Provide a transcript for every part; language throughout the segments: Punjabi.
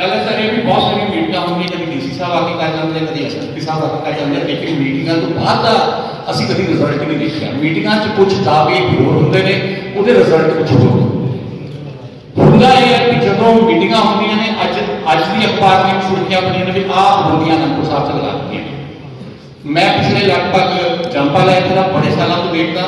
ਗੱਲ ਹੈ ਸਰ ਇਹ ਵੀ ਬਹੁਤ ਸਾਰੀਆਂ ਮੀਟਿੰਗਾਂ ਹੁੰਦੀਆਂ, ਕਦੀ ਡੀਸੀ ਸਾਹਿਬ ਆ ਕੇ ਕਰ ਜਾਂਦੇ ਕਦੀ ਐਸਐਸਪੀ ਸਾਹਿਬ ਆ ਕੇ ਕਰ ਜਾਂਦੇ ਲੇਕਿਨ ਮੀਟਿੰਗਾਂ ਤੋਂ ਬਾਅਦ ਦਾ ਅਸੀਂ ਕਦੀ ਰਿਜ਼ਲਟ ਨਹੀਂ ਦੇਖਿਆ। ਮੀਟਿੰਗਾਂ 'ਚ ਕੁਝ ਦਾਅਵੇ ਹੋਰ ਹੁੰਦੇ ਨੇ, ਉਹਦੇ ਰਿਜ਼ਲਟ ਕੁਝ ਹੋਰ ਹੁੰਦਾ ਇਹ ਹੈ ਕਿ ਜਦੋਂ ਮੀਟਿੰਗਾਂ ਹੁੰਦੀਆਂ ਨੇ, ਅੱਜ ਅੱਜ ਦੀ ਅਖਬਾਰ ਦੀਆਂ ਸੁਰਖੀਆਂ ਬਣੀਆਂ ਨੇ ਵੀ ਆਹ ਬੰਦੀਆਂ ਅਨੰਦਪੁਰ ਸਾਹਿਬ ਚ ਲਗਾ ਦਿੱਤੀਆਂ। ਮੈਂ ਪਿਛਲੇ ਲਗਭਗ ਜੰਪਾ ਲੈ ਕੇ ਬੜੇ ਸਾਲਾਂ ਤੋਂ ਦੇਖਦਾ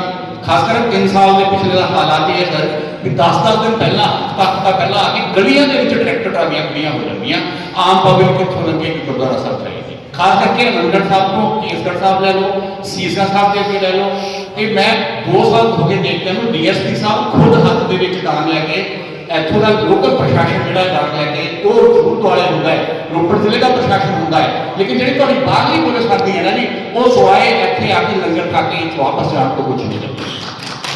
ਖਾਸ ਕਰ 3 ਸਾਲ ਦੇ ਪਿਛਲੇ ਦਾ ਹਾਲਾਤ ਇਹ ਸਰ ਕਿ 10-10 ਦਿਨ ਪਹਿਲਾਂ ਹਫ਼ਤਾ ਹਫ਼ਤਾ ਪਹਿਲਾਂ ਆ ਕੇ ਗਲੀਆਂ ਦੇ ਵਿੱਚ ਟਰੈਕਟਰ ਟਰਾਲੀਆਂ ਖੜੀਆਂ ਹੋ ਜਾਂਦੀਆਂ। ਆਮ ਪਬਲਿਕ ਕਿੱਥੋਂ ਲੰਘੇ ਕਿ ਗੁਰਦੁਆਰਾ ਸਾਹਿਬ ਜਾਏਗੀ ਖਾਸ ਕਰਕੇ ਅਨੰਦਗੜ੍ਹ ਸਾਹਿਬ ਤੋਂ ਕੇਸਗੜ੍ਹ ਸਾਹਿਬ ਲੈ ਲਓ ਸੀਸਾ ਸਾਹਿਬ ਦੇ ਅੱਗੇ ਲੈ ਲਓ। ਤੇ ਮੈਂ 2 ਸਾਲ ਹੋ ਗਏ ਦੇਖਦੇ ਨੂੰ ਡੀਐਸਪੀ ਸਾਹਿਬ ਖੁਦ ਹੱਥ ਦੇ ਵਿੱਚ ਡਾਂਗ ਲੈ ਕੇ ਇੱਥੋਂ ਦਾ ਲੋਕਲ ਪ੍ਰਸ਼ਾਸਨ ਜਿਹੜਾ ਡਾਂਗ ਲੈ ਕੇ, ਉਹ ਜ਼ਰੂਰ ਵਾਲੇ ਹੁੰਦਾ ਹੈ। ਰੋਪੜ ਜ਼ਿਲ੍ਹੇ ਦਾ ਪ੍ਰਸ਼ਾਸਨ ਹੁੰਦਾ ਹੈ। ਲੇਕਿਨ ਜਿਹੜੀ ਤੁਹਾਡੀ ਬਾਹਰਲੀ ਪੁਲਿਸ ਕਰਦੀ ਹੈ ਨਾ ਜੀ, ਉਹ ਸਵਾਏ ਇੱਥੇ ਆ ਕੇ ਲੰਗਰ ਖਾ ਕੇ ਵਾਪਸ ਜਾਣ ਤੋਂ ਕੁਝ ਨਹੀਂ। ਕਰਦੀ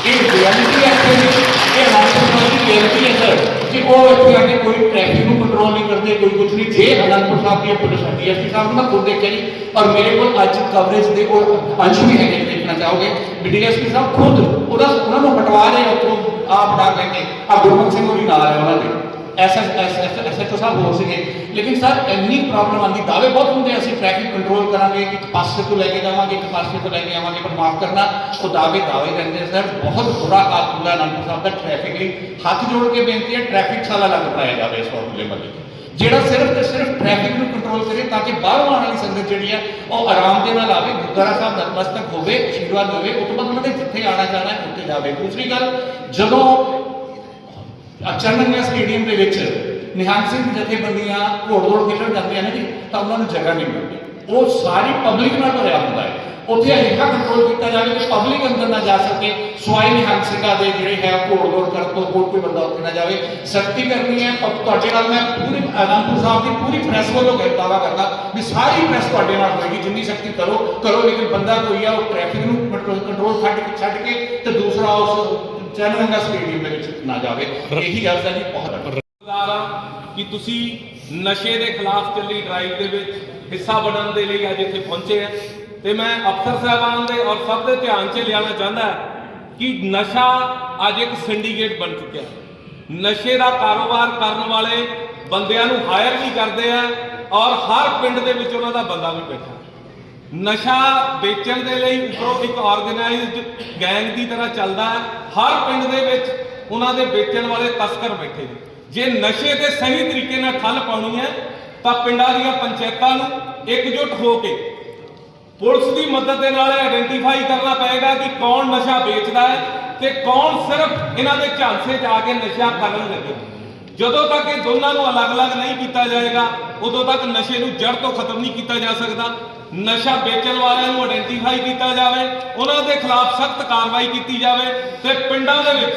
ਇਹ ਰਿਐਲਿਟੀ ਹੈ ਕਿ ਇਹ ਅਨੰਦਪੁਰ ਸਾਹਿਬ ਦੀ ਰਿਐਲਿਟੀ ਹੈ ਸਰ। ਕਿ ਉਹ ਇੱਥੇ ਆ ਕੇ ਕੋਈ ਟ੍ਰੈਫਿਕ ਨੂੰ ਕੰਟਰੋਲ ਨਹੀਂ ਕਰਦੇ, ਕੋਈ ਕੁਝ ਨਹੀਂ। ਜੇ ਅਨੰਦਪੁਰ ਸਾਹਿਬ ਦੀਆਂ ਪੁਲਿਸ ਡੀਐਸਪੀ ਸਾਹਿਬ ਨੂੰ ਮੈਂ ਖੁਦ ਦੇਖਿਆ ਜੀ। ਔਰ ਮੇਰੇ ਕੋਲ ਅੱਜ ਕਵਰੇਜ ਦੇ ਉਹ ਅੰਸ਼ ਵੀ ਹੈਗੇ ਦੇਖਣਾ ਚਾਹੋਗੇ। ਵੀ ਡੀਐਸਪੀ ਸਾਹਿਬ ਖੁਦ ਉਹਦਾ ਉਹਨਾਂ ਨੂੰ ਹਟਵਾ ਰਹੇ ਉੱਥੋਂ ਆਪ ਡਾ ਕੇ ਆ ਗੁਰਮੁਖ ਸਿੰਘ ਹੋਰੀ ਨਾਲ ਹੈ ਉਹਨਾਂ ਦੇ। ਐਸਐਸ ਐਸਐਚਓ ਸਾਹਿਬ ਹੋ ਸੀਗੇ। ਲੇਕਿਨ ਸਰ, ਇੰਨੀ ਪ੍ਰੋਬਲਮ ਆਂਦੀ ਦਾਅਵੇ ਬਹੁਤ ਹੁੰਦੇ ਅਸੀਂ ਟ੍ਰੈਫਿਕ ਕੰਟਰੋਲ ਕਰਾਂਗੇ, ਇੱਕ ਪਾਸੇ ਤੋਂ ਲੈ ਕੇ ਜਾਵਾਂਗੇ, ਇੱਕ ਪਾਸੇ ਤੋਂ ਲੈ ਕੇ ਆਵਾਂਗੇ, ਪਰ ਮਾਫ ਕਰਨਾ, ਉਹ ਦਾਅਵੇ ਦਾਅਵੇ ਰਹਿੰਦੇ ਸਰ। ਬਹੁਤ ਬੁਰਾ ਹਾਲ ਹੁੰਦਾ ਅਨੰਦਪੁਰ ਸਾਹਿਬ ਦਾ ਟ੍ਰੈਫਿਕ ਲਈ। ਹੱਥ ਜੋੜ ਕੇ ਬੇਨਤੀ ਹੈ ਟ੍ਰੈਫਿਕ ਸਾਲਾ ਲੱਗ ਪਾਇਆ ਜਾਵੇ ਇਸ ਹੌਸਲੇ ਮੱਲੇ ਜਿਹੜਾ ਸਿਰਫ ਤੇ ਸਿਰਫ ਟ੍ਰੈਫਿਕ ਨੂੰ ਕੰਟਰੋਲ ਕਰੇ ਤਾਂ ਕਿ ਬਾਹਰੋਂ ਆਉਣ ਵਾਲੀ ਸੰਗਤ ਜਿਹੜੀ ਹੈ ਉਹ ਆਰਾਮ ਦੇ ਨਾਲ ਆਵੇ, ਗੁਰਦੁਆਰਾ ਸਾਹਿਬ ਨਤਮਸਤਕ ਹੋਵੇ, ਆਸ਼ੀਰਵਾਦ ਹੋਵੇ, ਉਹ ਤੋਂ ਬਾਅਦ ਉਹਨਾਂ ਦੇ ਜਿੱਥੇ ਆਣਾ ਜਾਣਾ ਉੱਥੇ ਜਾਵੇ। ਦੂਸਰੀ ਗੱਲ, ਜਦੋਂ ਅਚਰਨੰਗਾ ਸਟੇਡੀਅਮ ਦੇ ਵਿੱਚ। ਨਿਹੰਗ ਸਿੰਘ ਜਥੇਬੰਦੀਆਂ ਘੋੜ ਦੌੜ ਖੇਡਣ ਜਾਂਦੀਆਂ ਨੇ ਜੀ, ਤਾਂ ਉਹਨਾਂ ਨੂੰ ਜਗ੍ਹਾ ਨਹੀਂ ਮਿਲਦੀ। ਉਹ ਸਾਰੀ ਪਬਲਿਕ ਨਾਲ ਭਰਿਆ ਹੁੰਦਾ ਹੈ। ਉੱਥੇ ਅਜਿਹਾ ਕੰਟਰੋਲ ਕੀਤਾ ਜਾਵੇ ਕਿ ਪਬਲਿਕ ਅੰਦਰ ਨਾ ਜਾ ਸਕੇ, ਸਵਾਈ ਨਿਹੰਗ ਦੇ ਜਿਹੜੇ ਹੈ ਘੋੜ ਦੌੜ ਕਰਨ ਤੋਂ ਹੋਰ ਕੋਈ ਬੰਦਾ ਉੱਥੇ ਨਾ ਜਾਵੇ। ਸਖਤੀ ਕਰਨੀ ਹੈ ਤੁਹਾਡੇ ਨਾਲ ਮੈਂ ਪੂਰੀ, ਅਨੰਦਪੁਰ ਸਾਹਿਬ ਦੀ ਪੂਰੀ ਪ੍ਰੈਸ ਵੱਲੋਂ ਦਾਵਾ ਕਰਦਾ ਵੀ ਸਾਰੀ ਪ੍ਰੈਸ ਤੁਹਾਡੇ ਨਾਲ ਹੋਏਗੀ, ਜਿੰਨੀ ਸ਼ਕਤੀ ਕਰੋ ਕਰੋ, ਲੇਕਿਨ ਬੰਦਾ ਕੋਈ ਆ, ਉਹ ਟ੍ਰੈਫਿਕ ਨੂੰ ਕੰਟਰੋਲ ਛੱਡ ਕੇ ਛੱਡ ਕੇ ਤੇ ਦੂਸਰਾ ਉਸ ਚੈਨਲੰਗਾ ਸਟੇਡੀਅਮ ਦੇ ਵਿੱਚ ਨਾ ਜਾਵੇ। ਇਹੀ ਗੱਲ ਹੈ ਜੀ ਬਹੁਤ ਕਿ ਤੁਸੀਂ ਨਸ਼ੇ ਦੇ ਖਿਲਾਫ ਚੱਲੀ ਡਰਾਈਵ ਦੇ ਵਿੱਚ ਹਿੱਸਾ ਬਣਨ ਦੇ ਲਈ ਅੱਜ ਇੱਥੇ ਪਹੁੰਚੇ ਆ। ਤੇ ਮੈਂ ਅਫਸਰ ਸਾਹਿਬਾਨ ਦੇ ਔਰ ਸਭ ਦੇ ਧਿਆਨ 'ਚ ਲਿਆਉਣਾ ਚਾਹੁੰਦਾ ਕਿ ਨਸ਼ਾ ਅੱਜ ਇੱਕ ਸਿੰਡੀਕੇਟ ਬਣ ਚੁੱਕਿਆ ਨਸ਼ੇ ਦਾ ਕਾਰੋਬਾਰ ਕਰਨ ਵਾਲੇ ਬੰਦਿਆਂ ਨੂੰ ਹਾਇਰ ਵੀ ਕਰਦੇ ਆ ਔਰ ਹਰ ਪਿੰਡ ਦੇ ਵਿੱਚ ਉਹਨਾਂ ਦਾ ਬੰਦਾ ਵੀ ਬੈਠਾ। ਨਸ਼ਾ ਵੇਚਣ ਦੇ ਲਈ ਉੱਪਰੋਂ ਇੱਕ ਆਰਗੇਨਾਈਜ਼ਡ ਗੈਂਗ ਦੀ ਤਰ੍ਹਾਂ ਚੱਲਦਾ ਹੈ। ਹਰ ਪਿੰਡ ਦੇ ਵਿੱਚ ਉਹਨਾਂ ਦੇ ਵੇਚਣ ਵਾਲੇ ਤਸਕਰ ਬੈਠੇ ਨੇ। ਜੇ ਨਸ਼ੇ ਤੇ ਸਹੀ ਤਰੀਕੇ ਨਾਲ ਠੱਲ ਪਾਉਣੀ ਹੈ, ਤਾਂ ਪਿੰਡਾਂ ਦੀਆਂ ਪੰਚਾਇਤਾਂ ਨੂੰ ਇਕਜੁੱਟ ਹੋ ਕੇ ਪੁਲਿਸ ਦੀ ਮਦਦ ਦੇ ਨਾਲ ਆਇਡੈਂਟੀਫਾਈ ਕਰਨਾ ਪਏਗਾ ਕਿ ਕੌਣ ਨਸ਼ਾ ਵੇਚਦਾ ਹੈ ਤੇ ਕੌਣ ਸਿਰਫ ਇਹਨਾਂ ਦੇ ਝਾਂਸੇ 'ਚ ਆ ਕੇ ਨਸ਼ਾ ਕਰਨ ਲੱਗੇ। ਜਦੋਂ ਤੱਕ ਇਹ ਦੋਨਾਂ ਨੂੰ ਅਲੱਗ-ਅਲੱਗ ਨਹੀਂ ਕੀਤਾ ਜਾਏਗਾ, ਉਦੋਂ ਤੱਕ ਨਸ਼ੇ ਨੂੰ ਜੜ ਤੋਂ ਖਤਮ ਨਹੀਂ ਕੀਤਾ ਜਾ ਸਕਦਾ। ਨਸ਼ਾ ਵੇਚਣ ਵਾਲਿਆਂ ਨੂੰ ਆਇਡੈਂਟੀਫਾਈ ਕੀਤਾ ਜਾਵੇ, ਉਹਨਾਂ ਦੇ ਖਿਲਾਫ ਸਖਤ ਕਾਰਵਾਈ ਕੀਤੀ ਜਾਵੇ ਤੇ ਪਿੰਡਾਂ ਦੇ ਵਿੱਚ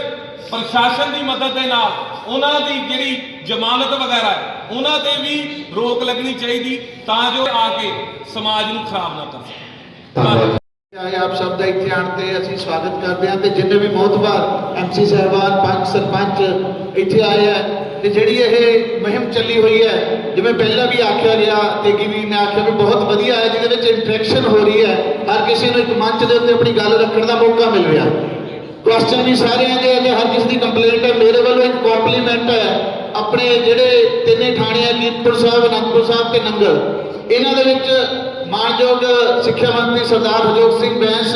ਪ੍ਰਸ਼ਾਸਨ ਦੀ ਮਦਦ ਦੇ ਨਾਲ ਉਹਨਾਂ ਦੀ ਜਿਹੜੀ ਜ਼ਮਾਨਤ ਵਗੈਰਾ ਹੈ ਉਹਨਾਂ ਤੇ ਵੀ ਰੋਕ ਲੱਗਣੀ ਚਾਹੀਦੀ ਤਾਂ ਜੋ ਆ ਕੇ ਸਮਾਜ ਨੂੰ ਖਰਾਬ ਨਾ ਕਰ ਸਕਣ। ਆਏ ਆਪ ਸਭ ਦਾ ਇੱਥੇ ਆਣ ਤੇ ਅਸੀਂ ਸਵਾਗਤ ਕਰਦੇ ਹਾਂ ਤੇ ਜਿੰਨੇ ਵੀ ਮੋਹਤਬਾਰ ਐਮਸੀ ਸਾਹਿਬਾਨ ਪੰਚ ਸਰਪੰਚ ਇੱਥੇ ਆਏ ਆ ਤੇ ਜਿਹੜੀ ਇਹ ਮੁਹਿੰਮ ਚੱਲੀ ਹੋਈ ਹੈ ਜਿਵੇਂ ਪਹਿਲਾਂ ਵੀ ਆਖਿਆ ਗਿਆ ਤੇ ਕੀ ਵੀ ਮੈਂ ਆਖਿਆ ਵੀ ਬਹੁਤ ਵਧੀਆ ਹੈ ਜਿਹਦੇ ਵਿੱਚ ਇੰਟਰੈਕਸ਼ਨ ਹੋ ਰਹੀ ਹੈ ਹਰ ਕਿਸੇ ਨੂੰ ਇੱਕ ਮੰਚ ਦੇ ਉੱਤੇ ਆਪਣੀ ਗੱਲ ਰੱਖਣ ਦਾ ਮੌਕਾ ਮਿਲ ਰਿਹਾ। ਕੁਐਸਚਨ ਵੀ ਸਾਰਿਆਂ ਦੇ ਅਜੇ ਹਰ ਕਿਸੇ ਦੀ ਕੰਪਲੇਂਟ ਹੈ ਮੇਰੇ ਵੱਲੋਂ ਇੱਕ ਕੰਪਲੀਮੈਂਟ ਹੈ। ਆਪਣੇ ਜਿਹੜੇ ਤਿੰਨੇ ਥਾਣੇ ਆ ਕੀਰਤਪੁਰ ਸਾਹਿਬ, ਅਨੰਦਪੁਰ ਸਾਹਿਬ ਤੇ ਨੰਗਲ, ਇਹਨਾਂ ਦੇ ਵਿੱਚ ਮਾਨਯੋਗ ਸਿੱਖਿਆ ਮੰਤਰੀ ਸਰਦਾਰ ਹਰਜੋਤ ਸਿੰਘ ਬੈਂਸ,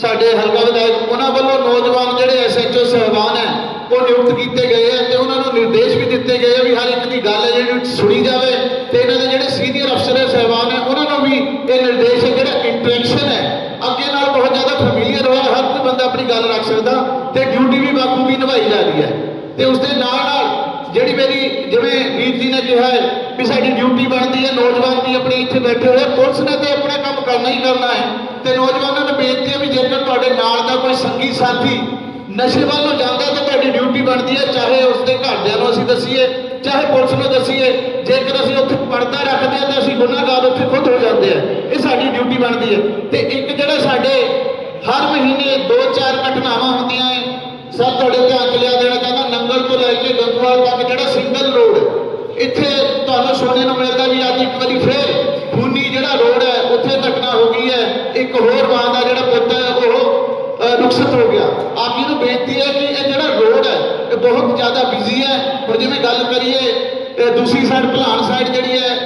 ਸਾਡੇ ਹਲਕਾ ਵਿਧਾਇਕ, ਉਹਨਾਂ ਵੱਲੋਂ ਨੌਜਵਾਨ ਜਿਹੜੇ ਐਸਐਚਓ ਸਹਿਬਾਨ ਹੈ, ਉਹ ਨਿਯੁਕਤ ਕੀਤੇ ਗਏ ਆ ਤੇ ਉਹਨਾਂ ਨੂੰ ਨਿਰਦੇਸ਼ ਵੀ ਦਿੱਤੇ ਗਏ ਆ ਵੀ ਹਰ ਇੱਕ ਦੀ ਗੱਲ ਹੈ ਜਿਹੜੀ ਸੁਣੀ ਜਾਵੇ ਤੇ ਇਹਨਾਂ ਦੇ ਜਿਹੜੇ ਸੀਨੀਅਰ ਅਫਸਰ ਹੈ, ਸਹਿਬਾਨ ਹੈ, ਉਹਨਾਂ ਨੂੰ ਵੀ ਇਹ ਨਿਰਦੇਸ਼ ਹੈ, ਜਿਹੜਾ ਇੰਟਰੈਕਸ਼ਨ ਹੈ, ਅੱਗੇ ਨਾਲ ਬਹੁਤ ਜ਼ਿਆਦਾ ਫੈਮਿਲੀਅਰ ਹੋਇਆ, ਹਰ ਕੋਈ ਬੰਦਾ ਆਪਣੀ ਗੱਲ ਰੱਖ ਸਕਦਾ ਤੇ ਡਿਊਟੀ ਵੀ ਬਾਕੂ ਵੀ ਨਿਭਾਈ ਜਾ ਰਹੀ ਹੈ ਤੇ ਉਸ ਦੇ ਨਾਲ ਨਾਲ ਜਿਹੜੀ ਮੇਰੀ ਜਿਵੇਂ ਵੀਰ ਜੀ ਨੇ ਕਿਹਾ ਹੈ ਵੀ ਸਾਡੀ ਡਿਊਟੀ ਬਣਦੀ ਹੈ, ਨੌਜਵਾਨ ਵੀ ਆਪਣੇ ਇੱਥੇ ਬੈਠੇ ਹੋਏ ਪੁਲਿਸ ਨੇ ਤੇ ਆਪਣਾ ਕੰਮ ਕਰਨਾ ਹੀ ਕਰਨਾ ਹੈ। ਤੇ ਨੌਜਵਾਨਾਂ ਨੂੰ ਬੇਨਤੀ ਹੈ ਵੀ ਜੇਕਰ ਤੁਹਾਡੇ ਨਾਲ ਦਾ ਕੋਈ ਸੰਗੀ ਸਾਥੀ ਨਸ਼ੇ ਵੱਲ ਨੂੰ ਜਾਂਦਾ ਤਾਂ ਤੁਹਾਡੀ ਡਿਊਟੀ ਬਣਦੀ ਹੈ, ਚਾਹੇ ਉਸਦੇ ਘਰਦਿਆਂ ਨੂੰ ਅਸੀਂ ਦੱਸੀਏ, ਚਾਹੇ ਪੁਲਿਸ ਨੂੰ ਦੱਸੀਏ, ਜੇਕਰ ਅਸੀਂ ਉੱਥੇ ਪਰਦਾ ਰੱਖਦੇ ਹਾਂ, ਤਾਂ ਅਸੀਂ ਗੁਨਾਹਗਾਰ ਉੱਥੇ ਖੁਦ ਹੋ ਜਾਂਦੇ ਆ ਇਹ ਸਾਡੀ ਡਿਊਟੀ ਬਣਦੀ ਹੈ। ਤੇ ਇੱਕ ਜਿਹੜਾ ਸਾਡੇ ਹਰ ਮਹੀਨੇ ਦੋ ਚਾਰ ਘਟਨਾਵਾਂ ਹੁੰਦੀਆਂ ਹੈ, ਸਭ ਤੁਹਾਡੇ ਧਿਆਨ ਚ ਲਿਆ ਦੇਣਾ ਨੰਗਲ ਤੋਂ ਲੈ ਕੇ ਗੰਗਵਾਲ ਤੱਕ ਜਿਹੜਾ ਸਿੰਗਲ ਰੋਡ ਹੈ ਇੱਥੇ ਤੁਹਾਨੂੰ ਸੁਣਨ ਨੂੰ ਮਿਲਦਾ ਵੀ ਅੱਜ ਇੱਕ ਵਾਰੀ ਫੇਰ ਖੂਨੀ ਜਿਹੜਾ ਰੋਡ ਹੈ ਉੱਥੇ ਘਟਨਾ ਹੋ ਗਈ ਹੈ ਇੱਕ ਹੋਰ ਮਾਂ ਦਾ ਜਿਹੜਾ ਪੁੱਤ ਹੈ ਉਹ ਅਹ, ਹੋ ਗਿਆ। ਆਪ ਜੀ ਨੂੰ ਬੇਨਤੀ ਹੈ ਕਿ ਇਹ ਜਿਹੜਾ ਰੋਡ ਹੈ ਇਹ ਬਹੁਤ ਜ਼ਿਆਦਾ ਬਿਜ਼ੀ ਹੈ। ਪਰ ਜਿਵੇਂ ਗੱਲ ਕਰੀਏ ਦੂਸਰੀ ਸਾਈਡ ਭਲਾਨ ਸਾਈਡ ਜਿਹੜੀ ਹੈ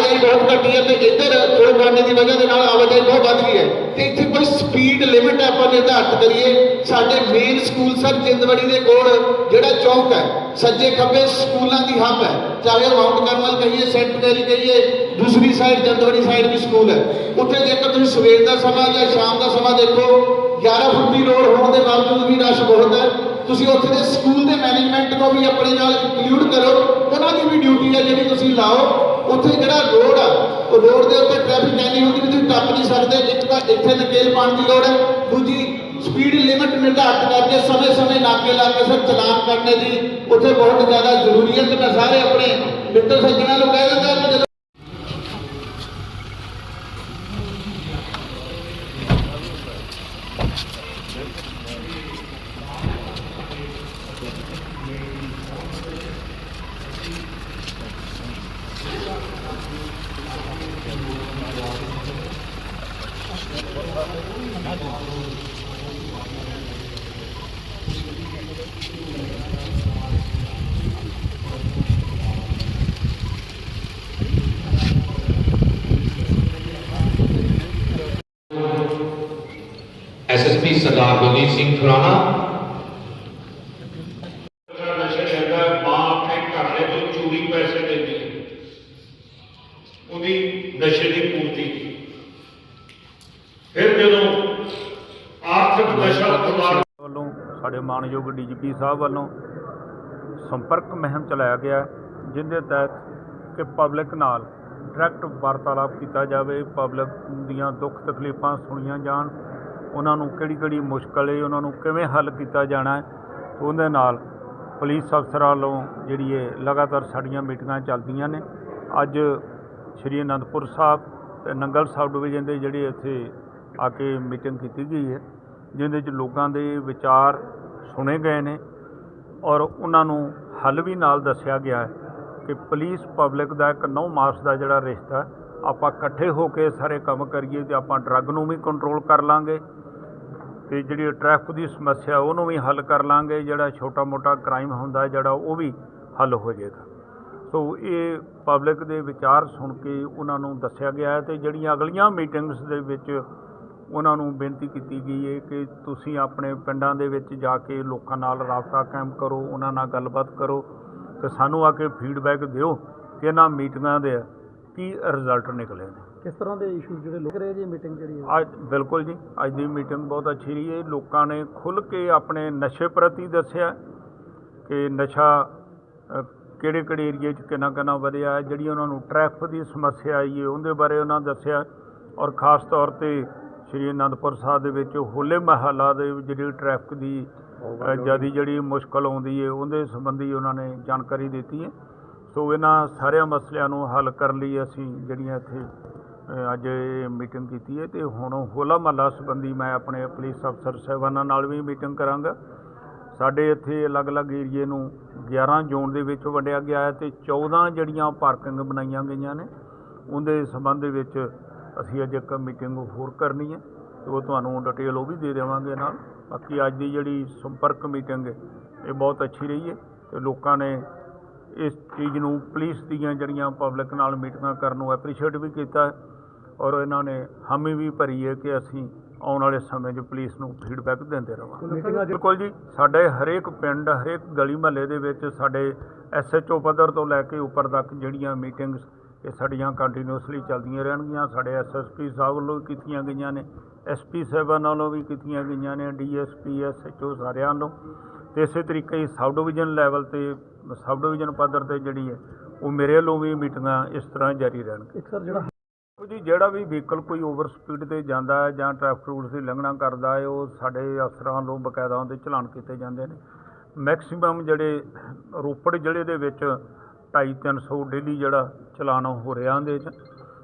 ਆਵਾਜਾਈ ਬਹੁਤ ਘੱਟੀ ਹੈ ਤੇ ਇੱਧਰ ਪੁਲ ਬਣਨੇ ਦੀ ਵਜ੍ਹਾ ਦੇ ਨਾਲ ਆਵਾਜਾਈ ਬਹੁਤ ਵੱਧ ਗਈ ਹੈ। ਤੇ ਇੱਥੇ ਕੋਈ ਸਪੀਡ ਲਿਮਿਟ ਆਪਾਂ ਨਿਰਧਾਰਿਤ ਕਰੀਏ। ਸਾਡੇ ਮੇਨ ਸਕੂਲ ਸਰ ਜਿੰਦਵੜੀ ਦੇ ਕੋਲ ਜਿਹੜਾ ਚੌਂਕ ਹੈ, ਸੱਜੇ ਖੱਬੇ ਸਕੂਲਾਂ ਦੀ ਹੱਬ ਹੈ। ਚਾਹੇ ਉਹ ਮਾਊਂਟ ਕਰਮਲ ਕਹੀਏ ਸੈਂਟ ਮੈਰੀ ਕਹੀਏ, ਦੂਸਰੀ ਸਾਈਡ ਜਿੰਦਵੜੀ ਸਾਈਡ ਵੀ ਸਕੂਲ ਹੈ। ਉੱਥੇ ਜੇਕਰ ਤੁਸੀਂ ਸਵੇਰ ਦਾ ਸਮਾਂ ਜਾਂ ਸ਼ਾਮ ਦਾ ਸਮਾਂ ਦੇਖੋ 11 ਫੁੱਟ ਦੀ ਰੋਡ ਹੋਣ ਦੇ ਬਾਵਜੂਦ ਵੀ ਰਸ਼ ਬਹੁਤ ਹੈ। ਤੁਸੀਂ ਉੱਥੇ ਦੇ ਸਕੂਲ ਦੇ ਮੈਨੇਜਮੈਂਟ ਨੂੰ ਵੀ ਆਪਣੇ ਨਾਲ ਇੰਕਲੂਡ ਕਰੋ। ਉਹਨਾਂ ਦੀ ਵੀ ਡਿਊਟੀ ਹੈ ਜਿਹੜੀ ਤੁਸੀਂ ਲਾਓ। ਉੱਥੇ ਜਿਹੜਾ ਰੋਡ ਆ, ਉਹ ਰੋਡ ਦੇ ਉੱਤੇ ਟ੍ਰੈਫਿਕ ਐਨੀ ਹੁੰਦੀ ਵੀ ਤੁਸੀਂ ਟੱਪ ਨਹੀਂ ਸਕਦੇ ਇੱਕ ਤਾਂ ਇੱਥੇ ਨਕੇਲ ਪਾਉਣ ਦੀ ਲੋੜ ਹੈ। ਦੂਜੀ ਸਪੀਡ ਲਿਮਿਟ ਨਿਰਧਾਰਤ ਕਰਕੇ ਸਮੇਂ-ਸਮੇਂ ਨਾਕੇ ਲਾ ਕੇ ਸਰ ਚਲਾਨ ਕਰਨੇ ਦੀ ਉੱਥੇ ਬਹੁਤ ਜ਼ਿਆਦਾ ਜ਼ਰੂਰੀ ਹੈ। ਤੇ ਮੈਂ ਸਾਰੇ ਆਪਣੇ ਮਿੱਤਰ ਸੱਜਣਾਂ ਨੂੰ ਕਹਿ ਦਿੰਦਾ ਕਿ ਜਦੋਂ ਐਸਐਸਪੀ ਸਰਦਾਰ ਬਲਜੀਤ ਸਿੰਘ ਖੁਰਾਣਾ। ਜਿਹੜਾ ਨਸ਼ਾ ਲੈਂਦਾ ਹੈ, ਮਾਂ ਆਪਣੇ ਘਰ ਵਾਲੇ ਤੋਂ ਚੋਰੀ ਪੈਸੇ ਲੈਂਦੀ ਹੈ ਉਹਦੀ ਨਸ਼ੇ ਦੀ ਪੂਰਤੀ। ਫਿਰ ਜਦੋਂ ਆਰਥਿਕ ਨਸ਼ਾ ਉਤਪਾਦ ਵੱਲੋਂ ਸਾਡੇ ਮਾਨਯੋਗ ਡੀਜੀਪੀ ਸਾਹਿਬ ਵੱਲੋਂ ਸੰਪਰਕ ਮੁਹਿੰਮ ਚਲਾਇਆ ਗਿਆ ਹੈ, ਜਿਹਦੇ ਤਹਿਤ ਕਿ ਪਬਲਿਕ ਨਾਲ ਡਾਇਰੈਕਟ ਵਾਰਤਾਲਾਪ ਕੀਤਾ ਜਾਵੇ ਪਬਲਿਕ ਦੀਆਂ ਦੁੱਖ ਤਕਲੀਫਾਂ ਸੁਣੀਆਂ ਜਾਣ ਉਹਨਾਂ ਨੂੰ ਕਿਹੜੀ ਕਿਹੜੀ ਮੁਸ਼ਕਲ ਹੈ, ਉਹਨਾਂ ਨੂੰ ਕਿਵੇਂ ਹੱਲ ਕੀਤਾ ਜਾਣਾ ਹੈ ਉਹਦੇ ਨਾਲ ਪੁਲਿਸ ਅਫਸਰਾਂ ਵੱਲੋਂ ਜਿਹੜੀ ਇਹ ਲਗਾਤਾਰ ਸਾਡੀਆਂ ਮੀਟਿੰਗਾਂ ਚੱਲਦੀਆਂ ਨੇ। ਅੱਜ ਸ਼੍ਰੀ ਅਨੰਦਪੁਰ ਸਾਹਿਬ ਤੇ ਨੰਗਲ ਸਬ ਡਿਵੀਜ਼ਨ ਦੇ ਜਿਹੜੇ ਇੱਥੇ ਆ ਕੇ ਮੀਟਿੰਗ ਕੀਤੀ ਗਈ ਹੈ, ਜਿਹਦੇ 'ਚ ਲੋਕਾਂ ਦੇ ਵਿਚਾਰ ਸੁਣੇ ਗਏ ਨੇ ਔਰ ਉਹਨਾਂ ਨੂੰ ਹੱਲ ਵੀ ਨਾਲ ਦੱਸਿਆ ਗਿਆ ਹੈ ਕਿ ਪੁਲਿਸ ਪਬਲਿਕ ਦਾ ਇੱਕ ਨੌ ਮਾਰਚ ਦਾ ਜਿਹੜਾ ਰਿਸ਼ਤਾ ਆਪਾਂ ਇਕੱਠੇ ਹੋ ਕੇ ਸਾਰੇ ਕੰਮ ਕਰੀਏ ਤੇ ਆਪਾਂ ਡਰੱਗ ਨੂੰ ਵੀ ਕੰਟਰੋਲ ਕਰ ਲਾਂਗੇ ਤੇ ਜਿਹੜੀ ਟ੍ਰੈਫਿਕ ਦੀ ਸਮੱਸਿਆ ਉਹਨੂੰ ਵੀ ਹੱਲ ਕਰ ਲਾਂਗੇ, ਜਿਹੜਾ ਛੋਟਾ ਮੋਟਾ ਕ੍ਰਾਈਮ ਹੁੰਦਾ ਜਿਹੜਾ ਉਹ ਵੀ ਹੱਲ ਹੋ ਜਾਏਗਾ। ਸੋ ਇਹ ਪਬਲਿਕ ਦੇ ਵਿਚਾਰ ਸੁਣ ਕੇ ਉਹਨਾਂ ਨੂੰ ਦੱਸਿਆ ਗਿਆ ਹੈ ਤੇ ਜਿਹੜੀਆਂ ਅਗਲੀਆਂ ਮੀਟਿੰਗਸ ਦੇ ਵਿੱਚ ਉਹਨਾਂ ਨੂੰ ਬੇਨਤੀ ਕੀਤੀ ਗਈ ਹੈ ਕਿ ਤੁਸੀਂ ਆਪਣੇ ਪਿੰਡਾਂ ਦੇ ਵਿੱਚ ਜਾ ਕੇ ਲੋਕਾਂ ਨਾਲ ਰਾਬਤਾ ਕਾਇਮ ਕਰੋ, ਉਹਨਾਂ ਨਾਲ ਗੱਲਬਾਤ ਕਰੋ ਤੇ ਸਾਨੂੰ ਆ ਕੇ ਫੀਡਬੈਕ ਦਿਓ ਕਿ ਇਹਨਾਂ ਮੀਟਿੰਗਾਂ ਦੇ ਕੀ ਰਿਜ਼ਲਟ ਨਿਕਲੇ ਨੇ। ਕਿਸ ਤਰ੍ਹਾਂ ਦੇ ਇਸ਼ੂ ਜਿਹੜੇ ਲੋਕ ਰਹੇ ਜੀ ਮੀਟਿੰਗ ਜਿਹੜੀ ਹੈ ਅੱਜ ਬਿਲਕੁਲ ਜੀ ਅੱਜ ਦੀ ਮੀਟਿੰਗ ਬਹੁਤ ਅੱਛੀ ਰਹੀ ਹੈ। ਲੋਕਾਂ ਨੇ ਖੁੱਲ੍ਹ ਕੇ ਆਪਣੇ ਨਸ਼ੇ ਪ੍ਰਤੀ ਦੱਸਿਆ ਕਿ ਨਸ਼ਾ ਕਿਹੜੇ ਕਿਹੜੇ ਏਰੀਏ 'ਚ ਕਿੰਨਾ ਕਿੰਨਾ ਵਧਿਆ ਹੈ। ਜਿਹੜੀ ਉਹਨਾਂ ਨੂੰ ਟ੍ਰੈਫਿਕ ਦੀ ਸਮੱਸਿਆ ਆਈ ਹੈ ਉਹਦੇ ਬਾਰੇ ਉਹਨਾਂ ਦੱਸਿਆ। ਔਰ ਖਾਸ ਤੌਰ ਤੇ ਸ਼੍ਰੀ ਅਨੰਦਪੁਰ ਸਾਹਿਬ ਦੇ ਵਿੱਚ ਹੋਲੇ ਮਹੱਲਾ ਦੇ ਜਿਹੜੀ ਟ੍ਰੈਫਿਕ ਦੀ ਜ਼ਿਆਦਾ ਜਿਹੜੀ ਮੁਸ਼ਕਲ ਆਉਂਦੀ ਹੈ ਉਹਦੇ ਸੰਬੰਧੀ ਉਹਨਾਂ ਨੇ ਜਾਣਕਾਰੀ ਦਿੱਤੀ ਹੈ। ਸੋ ਇਹਨਾਂ ਸਾਰਿਆਂ ਮਸਲਿਆਂ ਨੂੰ ਹੱਲ ਕਰਨ ਲਈ ਅਸੀਂ ਜਿਹੜੀਆਂ ਇੱਥੇ ਅੱਜ ਮੀਟਿੰਗ ਕੀਤੀ ਹੈ ਤੇ ਹੁਣ ਹੋਲਾ ਮਹੱਲਾ ਸੰਬੰਧੀ ਮੈਂ ਆਪਣੇ ਪੁਲਿਸ ਅਫਸਰ ਸਾਹਿਬਾਨਾਂ ਨਾਲ ਵੀ ਮੀਟਿੰਗ ਕਰਾਂਗਾ। ਸਾਡੇ ਇੱਥੇ ਅਲੱਗ-ਅਲੱਗ ਏਰੀਏ ਨੂੰ 11 ਜ਼ੋਨ ਦੇ ਵਿੱਚ ਵੰਡਿਆ ਗਿਆ ਹੈ ਤੇ 14 ਜਿਹੜੀਆਂ ਪਾਰਕਿੰਗ ਬਣਾਈਆਂ ਗਈਆਂ ਨੇ, ਉਹਦੇ ਸੰਬੰਧ ਵਿੱਚ ਅਸੀਂ ਅੱਜ ਇੱਕ ਮੀਟਿੰਗ ਹੋਰ ਕਰਨੀ ਹੈ ਤੇ ਉਹ ਤੁਹਾਨੂੰ ਡਿਟੇਲ ਉਹ ਵੀ ਦੇ ਦੇਵਾਂਗੇ ਨਾਲ। ਬਾਕੀ ਅੱਜ ਦੀ ਜਿਹੜੀ ਸੰਪਰਕ ਮੀਟਿੰਗ ਹੈ, ਇਹ ਬਹੁਤ ਅੱਛੀ ਰਹੀ ਹੈ ਤੇ ਲੋਕਾਂ ਨੇ ਇਸ ਚੀਜ਼ ਨੂੰ ਪੁਲਿਸ ਦੀਆਂ ਜਿਹੜੀਆਂ ਪਬਲਿਕ ਨਾਲ ਮੀਟਿੰਗਾਂ ਕਰਨ ਨੂੰ ਐਪਰੀਸ਼ੀਏਟ ਵੀ ਕੀਤਾ ਔਰ ਇਹਨਾਂ ਨੇ ਹਾਮੀ ਵੀ ਭਰੀ ਹੈ ਕਿ ਅਸੀਂ ਆਉਣ ਵਾਲੇ ਸਮੇਂ 'ਚ ਪੁਲਿਸ ਨੂੰ ਫੀਡਬੈਕ ਦਿੰਦੇ ਅੱਜ ਬਿਲਕੁਲ ਜੀ ਸਾਡੇ ਹਰੇਕ ਪਿੰਡ ਹਰੇਕ ਗਲੀ ਮਹੱਲੇ ਦੇ ਵਿੱਚ ਸਾਡੇ ਐਸਐਚਓ ਪੱਧਰ ਤੋਂ ਲੈ ਕੇ ਉੱਪਰ ਤੱਕ ਜਿਹੜੀਆਂ ਮੀਟਿੰਗਸ ਇਹ ਸਾਡੀਆਂ ਕੰਟੀਨਿਊਸਲੀ ਚੱਲਦੀਆਂ ਰਹਿਣਗੀਆਂ। ਸਾਡੇ ਐਸਐਸਪੀ ਸਾਹਿਬ ਵੱਲੋਂ ਵੀ ਕੀਤੀਆਂ ਗਈਆਂ ਨੇ ਐਸਪੀ ਸਾਹਿਬਾਨ ਵੱਲੋਂ ਵੀ ਕੀਤੀਆਂ ਗਈਆਂ ਨੇ ਡੀਐਸਪੀ ਐਸਐਚਓ ਸਾਰਿਆਂ ਵੱਲੋਂ। ਤੇ ਇਸੇ ਤਰੀਕੇ ਹੀ ਸਬ ਡਿਵੀਜ਼ਨ ਲੈਵਲ ਤੇ ਸਬ ਡਿਵੀਜ਼ਨ ਪੱਧਰ ਤੇ ਜਿਹੜੀ ਹੈ ਉਹ ਮੇਰੇ ਵੱਲੋਂ ਵੀ ਮੀਟਿੰਗਾਂ ਇਸ ਤਰ੍ਹਾਂ ਜਾਰੀ ਰਹਿਣਗੀਆਂ। ਇੱਕ ਸਰ ਜਿਹੜਾ ਜੀ ਜਿਹੜਾ ਵੀ ਵਹੀਕਲ ਕੋਈ ਓਵਰ ਸਪੀਡ ਤੇ ਜਾਂਦਾ ਹੈ ਜਾਂ ਟ੍ਰੈਫਿਕ ਰੂਲਸ ਦੀ ਉਲੰਘਣਾ ਕਰਦਾ ਹੈ ਉਹ ਸਾਡੇ ਅਫਸਰਾਂ ਵੱਲੋਂ ਬਕਾਇਦਾ ਉਹਦੇ ਚਲਾਨ ਕੀਤੇ ਜਾਂਦੇ ਨੇ। ਮੈਕਸਿਮਮ ਜਿਹੜੇ ਰੋਪੜ ਜ਼ਿਲ੍ਹੇ ਦੇ ਵਿੱਚ 250 ਡੇਲੀ ਜਿਹੜਾ ਚਲਾਨ ਹੋ ਰਿਹਾ ਉਹਦੇ 'ਚ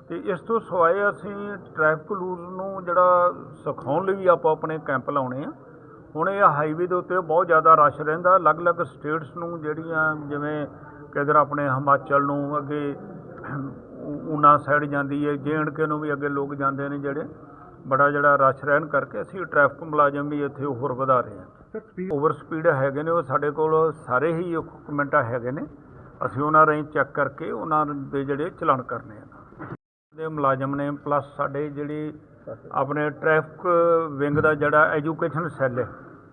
ਤੇ ਇਸ ਤੋਂ ਸਿਵਾਏ ਅਸੀਂ ਟ੍ਰੈਫਿਕ ਰੂਲਸ ਨੂੰ ਜਿਹੜਾ ਸਿਖਾਉਣ ਲਈ ਆਪਾਂ ਆਪਣੇ ਕੈਂਪ ਲਾਉਣੇ ਆ। ਹੁਣ ਇਹ ਹਾਈਵੇ ਦੇ ਉੱਤੇ ਬਹੁਤ ਜ਼ਿਆਦਾ ਰਸ਼ ਰਹਿੰਦਾ ਅਲੱਗ-ਅਲੱਗ ਸਟੇਟਸ ਨੂੰ ਜਿਹੜੀਆਂ ਜਿਵੇਂ ਕਿਧਰ ਆਪਣੇ ਹਿਮਾਚਲ ਨੂੰ ਅੱਗੇ ਉਨਾ ਸਾਈਡ ਜਾਂਦੀ ਹੈ ਕੇ ਨੂੰ ਵੀ ਅੱਗੇ ਲੋਕ ਜਾਂਦੇ ਨੇ ਜਿਹੜੇ ਬੜਾ ਜਿਹੜਾ ਰਸ਼ ਰਹਿਣ ਕਰਕੇ ਅਸੀਂ ਟ੍ਰੈਫਿਕ ਮੁਲਾਜ਼ਮ ਵੀ ਇੱਥੇ ਹੋਰ ਵਧਾ ਰਹੇ ਹਾਂ। ਓਵਰ ਸਪੀਡ ਹੈਗੇ ਨੇ ਉਹ ਸਾਡੇ ਕੋਲ ਸਾਰੇ ਹੀ ਡਾਕੂਮੈਂਟ ਹੈਗੇ ਨੇ ਅਸੀਂ ਉਹਨਾਂ ਰਾਹੀਂ ਚੈੱਕ ਕਰਕੇ ਉਹਨਾਂ ਦੇ ਜਿਹੜੇ ਚਲਾਨ ਕਰਨੇ ਆ। ਦੇ ਮੁਲਾਜ਼ਮ ਨੇ ਪਲੱਸ ਸਾਡੇ ਜਿਹੜੀ ਆਪਣੇ ਟ੍ਰੈਫਿਕ ਵਿੰਗ ਦਾ ਜਿਹੜਾ ਐਜੂਕੇਸ਼ਨ ਸੈੱਲ ਹੈ,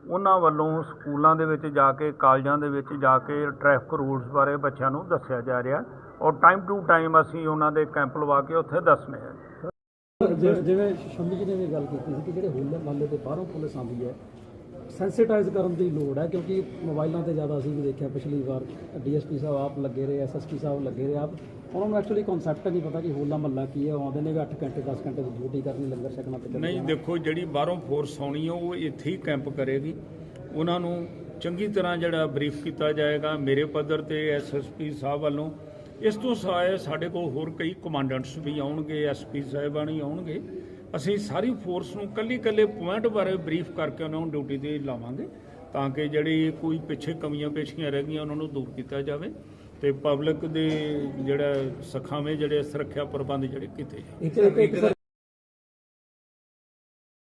ਉਹਨਾਂ ਵੱਲੋਂ ਸਕੂਲਾਂ ਦੇ ਵਿੱਚ ਜਾ ਕੇ, ਕਾਲਜਾਂ ਦੇ ਵਿੱਚ ਜਾ ਕੇ ਟ੍ਰੈਫਿਕ ਰੂਲਸ ਬਾਰੇ ਬੱਚਿਆਂ ਨੂੰ ਦੱਸਿਆ ਜਾ ਰਿਹਾ ਔਰ ਟਾਈਮ ਟੂ ਟਾਈਮ ਅਸੀਂ ਉਹਨਾਂ ਦੇ ਕੈਂਪ ਲਵਾ ਕੇ ਉੱਥੇ ਦੱਸਨੇ ਆ ਜਿਵੇਂ ਸ਼ੰਮੀ ਜੀ ਨੇ ਵੀ ਗੱਲ ਕੀਤੀ ਸੀ ਕਿ ਜਿਹੜੇ ਹੋਲੇ ਮਹੱਲੇ ਤੇ ਬਾਹਰੋਂ ਪੁਲਿਸ ਆਉਂਦੀ ਹੈ ਸੈਂਸਿਟਾਈਜ਼ ਕਰਨ ਦੀ ਲੋੜ ਹੈ ਕਿਉਂਕਿ ਮੋਬਾਈਲਾਂ ਤੇ ਜ਼ਿਆਦਾ ਅਸੀਂ ਵੀ ਦੇਖਿਆ ਪਿਛਲੀ ਵਾਰ, ਡੀਐਸਪੀ ਸਾਹਿਬ ਆਪ ਲੱਗੇ ਰਹੇ, ਐਸਐਸਪੀ ਸਾਹਿਬ ਲੱਗੇ ਰਹੇ, ਆਪ ਉਹਨਾਂ ਨੂੰ ਐਕਚੁਅਲੀ ਕਨਸੈਪਟ ਨਹੀਂ ਪਤਾ ਕਿ ਹੋਲਾ ਮਹੱਲਾ ਕੀ ਹੈ ਆਉਂਦੇ ਨੇ ਵੀ 8 ਘੰਟੇ 10 ਘੰਟੇ ਦੀ ਡਿਊਟੀ ਕਰਨੀ ਲੰਗਰ ਛਕਣਾ ਤੇ ਨਹੀਂ। ਦੇਖੋ ਜਿਹੜੀ ਬਾਹਰੋਂ ਫੋਰਸ ਆਉਣੀ ਹੈ ਉਹ ਇੱਥੇ ਹੀ ਕੈਂਪ ਕਰੇਗੀ ਉਹਨਾਂ ਨੂੰ ਚੰਗੀ ਤਰ੍ਹਾਂ ਜਿਹੜਾ ਬਰੀਫ ਕੀਤਾ ਜਾਏਗਾ ਮੇਰੇ ਪੱਧਰ ਤੇ ਐਸਐਸਪੀ ਸਾਹਿਬ ਵੱਲੋਂ। ਇਸ ਤੋਂ ਸਿਵਾਏ ਸਾਡੇ ਕੋਲ ਹੋਰ ਕਈ ਕਮਾਂਡੈਂਟਸ ਵੀ ਆਉਣਗੇ ਐਸਪੀ ਸਾਹਿਬਾਨ ਆਉਣਗੇ। ਅਸੀਂ ਸਾਰੀ ਫੋਰਸ ਨੂੰ ਕੱਲੀ ਕੱਲੇ ਪੁਆਇੰਟ ਬਾਰੇ ਬਰੀਫ ਕਰਕੇ ਉਹਨਾਂ ਨੂੰ ਡਿਊਟੀ ਤੇ ਲਾਵਾਂਗੇ ਤਾਂ ਕਿ ਜਿਹੜੀ ਕੋਈ ਪਿੱਛੇ ਕਮੀਆਂ ਪੇਸ਼ੀਆਂ ਰਹਿ ਗਈਆਂ ਉਹਨਾਂ ਨੂੰ ਦੂਰ ਕੀਤਾ ਜਾਵੇ। ਤੇ ਪਬਲਿਕ ਦੇ ਜਿਹੜਾ ਸਖਾਵੇਂ ਜਿਹੜੇ ਸੁਰੱਖਿਆ ਪ੍ਰਬੰਧ ਜਿਹੜੇ ਕੀਤੇ ਜਾਣ। ਇੱਕ